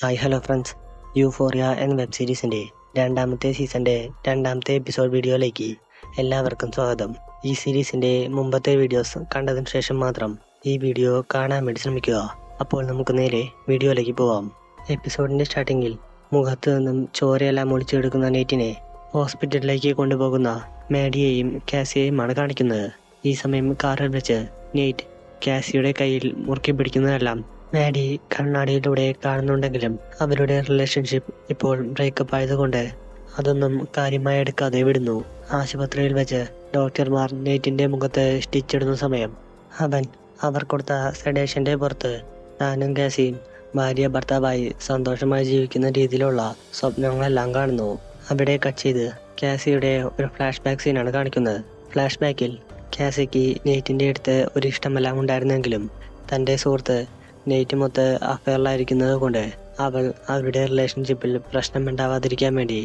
Hi hello friends Euphoria എന്ന web സീരീസിന്റെ രണ്ടാമത്തെ സീസണിന്റെ രണ്ടാമത്തെ എപ്പിസോഡ് വീഡിയോയിലേക്ക് എല്ലാവർക്കും സ്വാഗതം. ഈ സീരീസിന്റെ മുമ്പത്തെ വീഡിയോസ് കണ്ടതിന് ശേഷം മാത്രം ഈ വീഡിയോ കാണാൻ വേണ്ടി ശ്രമിക്കുക. അപ്പോൾ നമുക്ക് നേരെ വീഡിയോയിലേക്ക് പോവാം. എപ്പിസോഡിന്റെ സ്റ്റാർട്ടിങ്ങിൽ മുഖത്ത് നിന്നും ചോരയെല്ലാം ഒളിച്ചെടുക്കുന്ന നെറ്റിനെ ഹോസ്പിറ്റലിലേക്ക് കൊണ്ടുപോകുന്ന മാഡിയെയും കാസിയെയുമാണ് കാണിക്കുന്നത്. ഈ സമയം കാറിൽ വെച്ച് നെയ്റ്റ് കാസിയുടെ കയ്യിൽ മുറുക്കി പിടിക്കുന്നതെല്ലാം മാഡി കണ്ണാടിയിലൂടെ കാണുന്നുണ്ടെങ്കിലും അവരുടെ റിലേഷൻഷിപ്പ് ഇപ്പോൾ ബ്രേക്കപ്പ് ആയതുകൊണ്ട് അതൊന്നും കാര്യമായി എടുക്കാതെ വിടുന്നു. ആശുപത്രിയിൽ വെച്ച് ഡോക്ടർമാർ നെയ്റ്റിന്റെ മുഖത്ത് സ്റ്റിച്ചിടുന്ന സമയം അവൻ അവർ കൊടുത്ത സെഡേഷന്റെ പുറത്ത് താനും കാസിയും ഭാര്യ ഭർത്താവായി സന്തോഷമായി ജീവിക്കുന്ന രീതിയിലുള്ള സ്വപ്നങ്ങളെല്ലാം കാണുന്നു. അവിടെ കട്ട് ചെയ്ത് കാസിയുടെ ഒരു ഫ്ലാഷ് ബാക്ക് സീനാണ് കാണിക്കുന്നത്. ഫ്ലാഷ് ബാക്കിൽ കാസിക്ക് നെയ്റ്റിന്റെ അടുത്ത് ഒരു ഇഷ്ടമെല്ലാം ഉണ്ടായിരുന്നെങ്കിലും തന്റെ സുഹൃത്ത് നെയ്റ്റ് മൊത്ത അഫെയറിലായിരിക്കുന്നത് കൊണ്ട് അവൾ അവരുടെ റിലേഷൻഷിപ്പിൽ പ്രശ്നമുണ്ടാവാതിരിക്കാൻ വേണ്ടി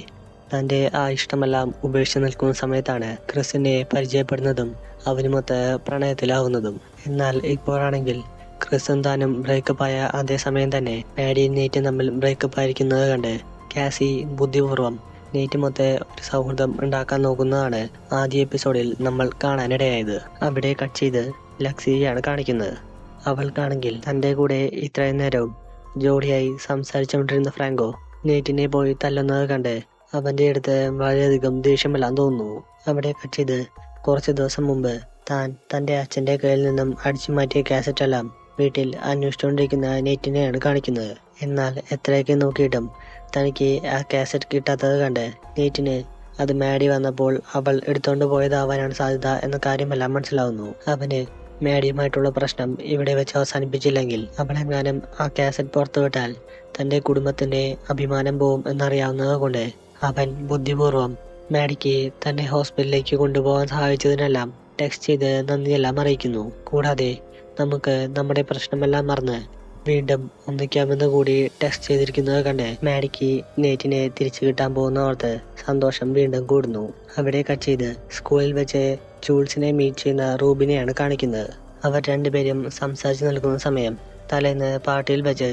തന്റെ ആ ഇഷ്ടമെല്ലാം ഉപേക്ഷിച്ച് നിൽക്കുന്ന സമയത്താണ് ക്രിസിനെ പരിചയപ്പെടുന്നതും അവനുമൊത്ത് പ്രണയത്തിലാവുന്നതും. എന്നാൽ ഇപ്പോഴാണെങ്കിൽ ക്രിസും താനും ബ്രേക്കപ്പ് ആയ അതേ സമയം തന്നെ മാഡിയും നെയ്റ്റും തമ്മിൽ ബ്രേക്കപ്പ് ആയിരിക്കുന്നത് കണ്ട് കാസി ബുദ്ധിപൂർവം നെയ്റ്റ് മൊത്ത ഒരു സൗഹൃദം ഉണ്ടാക്കാൻ നോക്കുന്നതാണ് ആദ്യ എപ്പിസോഡിൽ നമ്മൾ കാണാനിടയായത്. അവിടെ കട്ട് ചെയ്ത് ലക്സിയാണ് കാണിക്കുന്നത്. അവൾക്കാണെങ്കിൽ തന്റെ കൂടെ ഇത്രയും നേരവും ജോഡിയായി സംസാരിച്ചുകൊണ്ടിരുന്ന ഫ്രാങ്കോ നെയ്റ്റിനെ പോയി തല്ലുന്നത് കണ്ട് അവന്റെ അടുത്ത് വളരെയധികം ദേഷ്യമെല്ലാം തോന്നുന്നു. അവിടെ കട്ട് കുറച്ച് ദിവസം മുമ്പ് താൻ തന്റെ അച്ഛന്റെ കയ്യിൽ നിന്നും അടിച്ചു മാറ്റിയ കാസറ്റെല്ലാം വീട്ടിൽ അന്വേഷിച്ചുകൊണ്ടിരിക്കുന്ന നെയ്റ്റിനെയാണ് കാണിക്കുന്നത്. എന്നാൽ എത്രയൊക്കെ നോക്കിയിട്ടും തനിക്ക് ആ കാസറ്റ് കിട്ടാത്തത് കണ്ട് നെയ്റ്റിന് അത് മാടി വന്നപ്പോൾ അവൾ എടുത്തുകൊണ്ട് പോയതാവാനാണ് സാധ്യത എന്ന കാര്യമെല്ലാം മനസ്സിലാവുന്നു. അവന് മാഡിയുമായിട്ടുള്ള പ്രശ്നം ഇവിടെ വെച്ച് അവസാനിപ്പിച്ചില്ലെങ്കിൽ അവളെങ്ങാനും ആ കാസറ്റ് പുറത്തുവിട്ടാൽ തന്റെ കുടുംബത്തിന്റെ അഭിമാനം പോവും എന്നറിയാവുന്നത് കൊണ്ട് അവൻ ബുദ്ധിപൂർവം മാഡിക്ക് തന്നെ ഹോസ്പിറ്റലിലേക്ക് കൊണ്ടുപോകാൻ സഹായിച്ചതിനെല്ലാം ടെക്സ്റ്റ് ചെയ്ത് നന്ദിയെല്ലാം അറിയിക്കുന്നു. കൂടാതെ നമുക്ക് നമ്മുടെ പ്രശ്നമെല്ലാം മറന്ന് വീണ്ടും ഒന്നിക്കാമെന്ന് കൂടി ടെസ്റ്റ് ചെയ്തിരിക്കുന്നത് കണ്ട് മാഡിക്ക് നേറ്റിനെ തിരിച്ചു കിട്ടാൻ പോകുന്ന ഓർത്ത് സന്തോഷം വീണ്ടും കൂടുന്നു. അവിടെ കട്ട് ചെയ്ത് സ്കൂളിൽ വെച്ച് ജൂൾസിനെ മീറ്റ് ചെയ്യുന്ന റൂബിനെയാണ് കാണിക്കുന്നത്. അവർ രണ്ടുപേരും സംസാരിച്ചു നിൽക്കുന്ന സമയം തലേന്ന് പാർട്ടിയിൽ വെച്ച്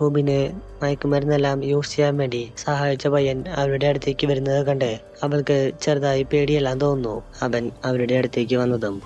റൂബിന് മയക്കുമരുന്നെല്ലാം യൂസ് ചെയ്യാൻ വേണ്ടി സഹായിച്ച പയ്യൻ അവരുടെ അടുത്തേക്ക് വരുന്നത് കണ്ട് അവൾക്ക് ചെറുതായി പേടിയെല്ലാം തോന്നുന്നു. അവൻ അവരുടെ അടുത്തേക്ക് വന്നതും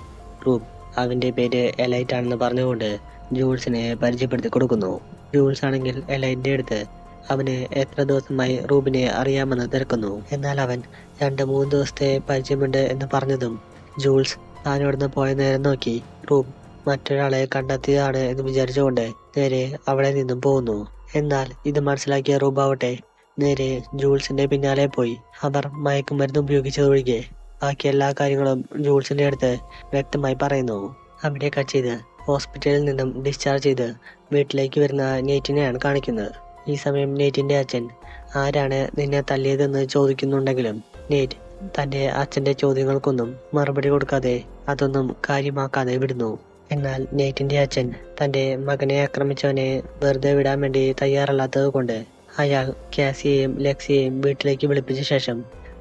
റൂബ് അവന്റെ പേര് എലൈറ്റ് ആണെന്ന് പറഞ്ഞുകൊണ്ട് ജൂൾസിനെ പരിചയപ്പെടുത്തി കൊടുക്കുന്നു. ജൂൾസ് ആണെങ്കിൽ എലൈന്റെ അടുത്ത് അവന് എത്ര ദിവസമായി റൂബിനെ അറിയാമെന്ന് തിരക്കുന്നു. എന്നാൽ അവൻ രണ്ട് മൂന്ന് ദിവസത്തെ പരിചയമുണ്ട് എന്ന് പറഞ്ഞതും ജൂൾസ് താൻ ഇവിടുന്ന് പോയ നേരം നോക്കി റൂബ് മറ്റൊരാളെ കണ്ടെത്തിയതാണ് എന്ന് വിചാരിച്ചുകൊണ്ട് നേരെ അവിടെ നിന്നും പോകുന്നു. എന്നാൽ ഇത് മനസ്സിലാക്കിയ റൂബ് ആവട്ടെ. നേരെ ജൂൾസിന്റെ പിന്നാലെ പോയി. അവർ മയക്കുമരുന്ന് ഉപയോഗിച്ചതൊഴികെ ബാക്കി എല്ലാ കാര്യങ്ങളും ജൂൾസിന്റെ അടുത്ത് വ്യക്തമായി പറയുന്നു. അവിടെ കട്ട് ചെയ്ത് ഹോസ്പിറ്റലിൽ നിന്നും ഡിസ്ചാർജ് ചെയ്ത് വീട്ടിലേക്ക് വരുന്ന നെയ്റ്റിനെയാണ് കാണിക്കുന്നത്. ഈ സമയം നെയ്റ്റിന്റെ അച്ഛൻ ആരാണ് നിന്നെ തല്ലിയതെന്ന് ചോദിക്കുന്നുണ്ടെങ്കിലും നെയ്റ്റ് തന്റെ അച്ഛന്റെ ചോദ്യങ്ങൾക്കൊന്നും മറുപടി കൊടുക്കാതെ അതൊന്നും കാര്യമാക്കാതെ വിടുന്നു. എന്നാൽ നെയ്റ്റിന്റെ അച്ഛൻ തന്റെ മകനെ ആക്രമിച്ചവനെ വെറുതെ വിടാൻ വേണ്ടി തയ്യാറല്ലാത്തത് കൊണ്ട് അയാൾ കാസിയെയും ലക്സിയെയും വീട്ടിലേക്ക് വിളിപ്പിച്ച ശേഷം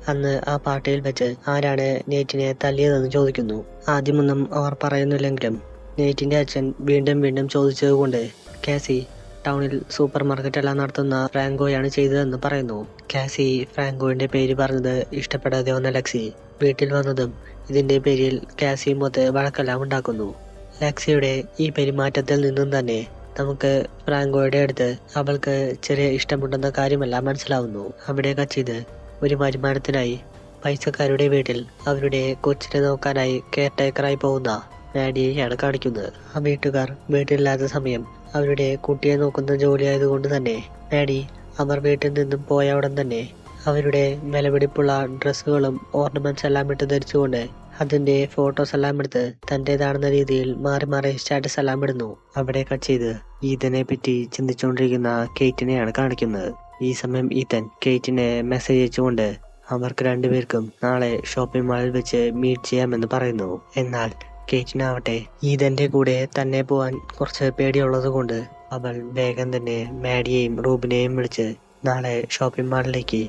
അന്ന് ആ പാർട്ടിയിൽ വെച്ച് ആരാണ് നെയ്റ്റിനെ തല്ലിയതെന്ന് ചോദിക്കുന്നു. ആദ്യമൊന്നും അവർ പറയുന്നില്ലെങ്കിലും നെയ്റ്റിന്റെ അച്ഛൻ വീണ്ടും വീണ്ടും ചോദിച്ചതുകൊണ്ട് കാസി ടൗണിൽ സൂപ്പർ മാർക്കറ്റ് എല്ലാം നടത്തുന്ന ഫ്രാങ്കോയാണ് ചെയ്തതെന്ന് പറയുന്നു. കാസി ഫ്രാങ്കോയുടെ പേര് പറഞ്ഞത് ഇഷ്ടപ്പെടാതെ വന്ന ലക്സി. വീട്ടിൽ വന്നതും ഇതിന്റെ പേരിൽ കാസി മൊത്തം വഴക്കെല്ലാം ഉണ്ടാക്കുന്നു. ലക്സിയുടെ ഈ പെരുമാറ്റത്തിൽ നിന്നും തന്നെ നമുക്ക് ഫ്രാങ്കോയുടെ അടുത്ത് അവൾക്ക് ചെറിയ ഇഷ്ടമുണ്ടെന്ന കാര്യമെല്ലാം മനസ്സിലാവുന്നു. അവിടെ കച്ചിത് ഒരു വരുമാനത്തിനായി പൈസക്കാരുടെ വീട്ടിൽ അവരുടെ കൊച്ചിനെ നോക്കാനായി കെയർ ടേക്കറായി പോകുന്ന മാഡിയെയാണ് കാണിക്കുന്നത്. ആ വീട്ടുകാർ വീട്ടിലില്ലാത്ത സമയം അവരുടെ കുട്ടിയെ നോക്കുന്ന ജോലിയായതുകൊണ്ട് തന്നെ ഡാഡി അവർ വീട്ടിൽ നിന്നും പോയ ഉടൻ തന്നെ അവരുടെ വിലപിടിപ്പുള്ള ഡ്രസ്സുകളും ഓർണമെന്റ്സ് എല്ലാം ഇട്ട് ധരിച്ചുകൊണ്ട് അതിന്റെ ഫോട്ടോസ് എല്ലാം എടുത്ത് തന്റേതാണെന്ന രീതിയിൽ മാറി മാറി സ്റ്റാറ്റസ് എല്ലാം ഇടുന്നു. അവിടെ കട്ട് ചെയ്ത് ഈതനെ പറ്റി ചിന്തിച്ചുകൊണ്ടിരിക്കുന്ന കേറ്റിനെയാണ് കാണിക്കുന്നത്. ഈ സമയം ഈതൻ കേറ്റിനെ മെസ്സേജ് അയച്ചുകൊണ്ട് അവർക്ക് രണ്ടുപേർക്കും നാളെ ഷോപ്പിംഗ് മാളിൽ വെച്ച് മീറ്റ് ചെയ്യാമെന്ന് പറയുന്നു. എന്നാൽ കേറ്റിനാവട്ടെ. ഈതന്റെ കൂടെ തന്നെ പോവാൻ കുറച്ച് പേടിയുള്ളത് കൊണ്ട് അവൾ വേഗം തന്നെ മാഡിയെയും റൂബിനെയും വിളിച്ച് നാളെ ഷോപ്പിംഗ് മാളിലേക്ക്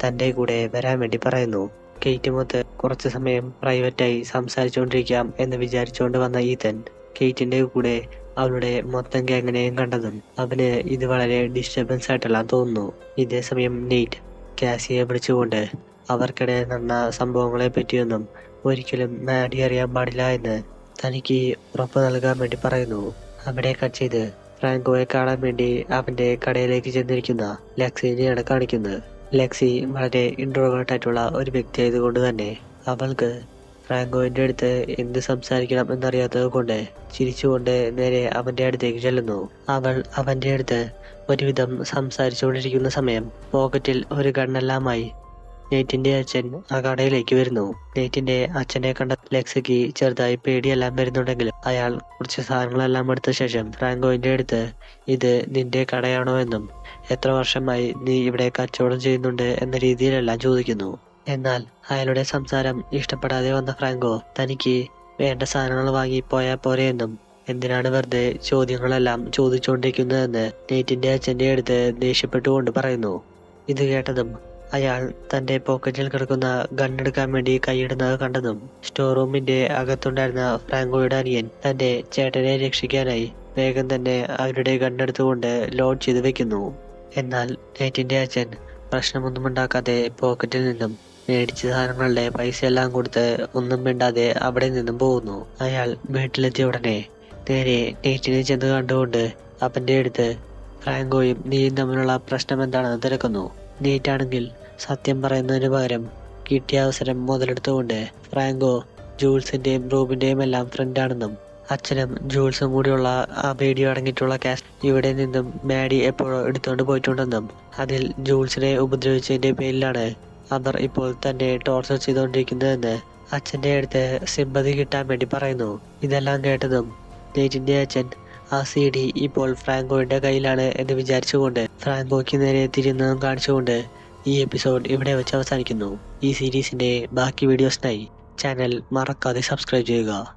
തന്റെ കൂടെ വരാൻ വേണ്ടി പറയുന്നു. കെയ്റ്റുമൊത്ത് കുറച്ച് സമയം പ്രൈവറ്റായി സംസാരിച്ചുകൊണ്ടിരിക്കാം എന്ന് വിചാരിച്ചുകൊണ്ട് വന്ന ഈതൻ കെയ്റ്റിന്റെ കൂടെ അവളുടെ മൊത്തം ഗ്യാങ്ങിനെയും കണ്ടതും അവന് ഇത് വളരെ ഡിസ്റ്റർബൻസ് ആയിട്ടെല്ലാം തോന്നുന്നു. ഇതേ സമയം നെയ്റ്റ് കാസിയെ വിളിച്ചുകൊണ്ട് അവർക്കിടയിൽ നടന്ന സംഭവങ്ങളെ പറ്റിയൊന്നും ഒരിക്കലും മാഡി അറിയാൻ പാടില്ല എന്ന് തനിക്ക് ഉറപ്പ് നൽകാൻ വേണ്ടി പറയുന്നു. അവിടെ കട്ട് ചെയ്ത് ഫ്രാങ്കോയെ കാണാൻ വേണ്ടി അവന്റെ കടയിലേക്ക് ചെന്നിരിക്കുന്ന ലക്സിനെയാണ് കാണിക്കുന്നത്. ലക്സി വളരെ ഇൻട്രോവേർട്ട് ഒരു വ്യക്തി ആയതുകൊണ്ട് തന്നെ അവൾക്ക് ഫ്രാങ്കോയുടെ അടുത്ത് എന്ത് സംസാരിക്കണം എന്നറിയാത്തത് കൊണ്ട് ചിരിച്ചുകൊണ്ട് നേരെ അവന്റെ അടുത്തേക്ക് ചെല്ലുന്നു. അവൾ അവന്റെ അടുത്ത് ഒരുവിധം സംസാരിച്ചുകൊണ്ടിരിക്കുന്ന സമയം പോക്കറ്റിൽ ഒരു ഗണ്ണെല്ലാമായി നെയ്റ്റിന്റെ അച്ഛൻ ആ കടയിലേക്ക് വരുന്നു. നെയ്റ്റിന്റെ അച്ഛനെ കണ്ട ലക്സിക്ക് ചെറുതായി പേടിയെല്ലാം വരുന്നുണ്ടെങ്കിലും അയാൾ കുറച്ച് സാധനങ്ങളെല്ലാം എടുത്ത ശേഷം ഫ്രാങ്കോയിന്റെ അടുത്ത് ഇത് നിന്റെ കടയാണോ എന്നും എത്ര വർഷമായി നീ ഇവിടെ കച്ചവടം ചെയ്യുന്നുണ്ട് എന്ന രീതിയിലെല്ലാം ചോദിക്കുന്നു. എന്നാൽ അയാളുടെ സംസാരം ഇഷ്ടപ്പെടാതെ വന്ന ഫ്രാങ്കോ തനിക്ക് വേണ്ട സാധനങ്ങൾ വാങ്ങി പോയാൽ പോരെ എന്നും എന്തിനാണ് വെറുതെ ചോദ്യങ്ങളെല്ലാം ചോദിച്ചുകൊണ്ടിരിക്കുന്നതെന്ന് നെയ്റ്റിന്റെ അച്ഛന്റെ അടുത്ത് ദേഷ്യപ്പെട്ടുകൊണ്ട് പറയുന്നു. ഇത് കേട്ടതും അയാൾ തന്റെ പോക്കറ്റിൽ കിടക്കുന്ന ഗൺ എടുക്കാൻ വേണ്ടി കൈയിടുന്നത് കണ്ടതും സ്റ്റോർ റൂമിന്റെ അകത്തുണ്ടായിരുന്ന ഫ്രാങ്കോയുടെ അനിയൻ തന്റെ ചേട്ടനെ രക്ഷിക്കാനായി വേഗം തന്നെ അവരുടെ ഗൺ എടുത്തുകൊണ്ട് ലോഡ് ചെയ്ത് വെക്കുന്നു. എന്നാൽ നെയ്റ്റിന്റെ അച്ഛൻ പ്രശ്നമൊന്നും ഉണ്ടാക്കാതെ പോക്കറ്റിൽ നിന്നും മേടിച്ച സാധനങ്ങളുടെ പൈസ എല്ലാം കൊടുത്ത് ഒന്നും മിണ്ടാതെ അവിടെ നിന്നും പോകുന്നു. അയാൾ വീട്ടിലെത്തിയ ഉടനെ നേരെ നെയ്റ്റിനെ ചെന്ന് കണ്ടുകൊണ്ട് അവന്റെ അടുത്ത് ഫ്രാങ്കോയും നീയും തമ്മിലുള്ള പ്രശ്നം എന്താണെന്ന് തിരക്കുന്നു. നീറ്റാണെങ്കിൽ സത്യം പറയുന്നതിന് പകരം കിട്ടിയ അവസരം മുതലെടുത്തുകൊണ്ട് ഫ്രാങ്കോ ജൂൾസിന്റെയും റൂബിന്റെയും എല്ലാം ഫ്രണ്ടാണെന്നും അച്ഛനും ജൂൾസും കൂടിയുള്ള ആ വീഡിയോ അടങ്ങിയിട്ടുള്ള ക്യാഷ് ഇവിടെ നിന്നും മാഡി എപ്പോഴോ എടുത്തുകൊണ്ട് പോയിട്ടുണ്ടെന്നും അതിൽ ജൂൾസിനെ ഉപദ്രവിച്ചതിന്റെ പേരിലാണ് അവർ ഇപ്പോൾ തന്നെ ടോർച്ചർ ചെയ്തുകൊണ്ടിരിക്കുന്നതെന്ന് അച്ഛന്റെ അടുത്ത് സിമ്പതി കിട്ടാൻ വേണ്ടി പറയുന്നു. ഇതെല്ലാം കേട്ടതും നെയ്റ്റിന്റെ അച്ഛൻ ആ സി ഡി ഇപ്പോൾ ഫ്രാങ്കോയുടെ കയ്യിലാണ് എന്ന് വിചാരിച്ചുകൊണ്ട് ഫ്രാങ്കോയ്ക്ക് നേരെ തിരിയുന്നതും കാണിച്ചുകൊണ്ട് ഈ എപ്പിസോഡ് ഇവിടെ വെച്ച് അവസാനിക്കുന്നു. ഈ സീരീസിന്റെ ബാക്കി വീഡിയോസിനായി ചാനൽ മറക്കാതെ സബ്സ്ക്രൈബ് ചെയ്യുക.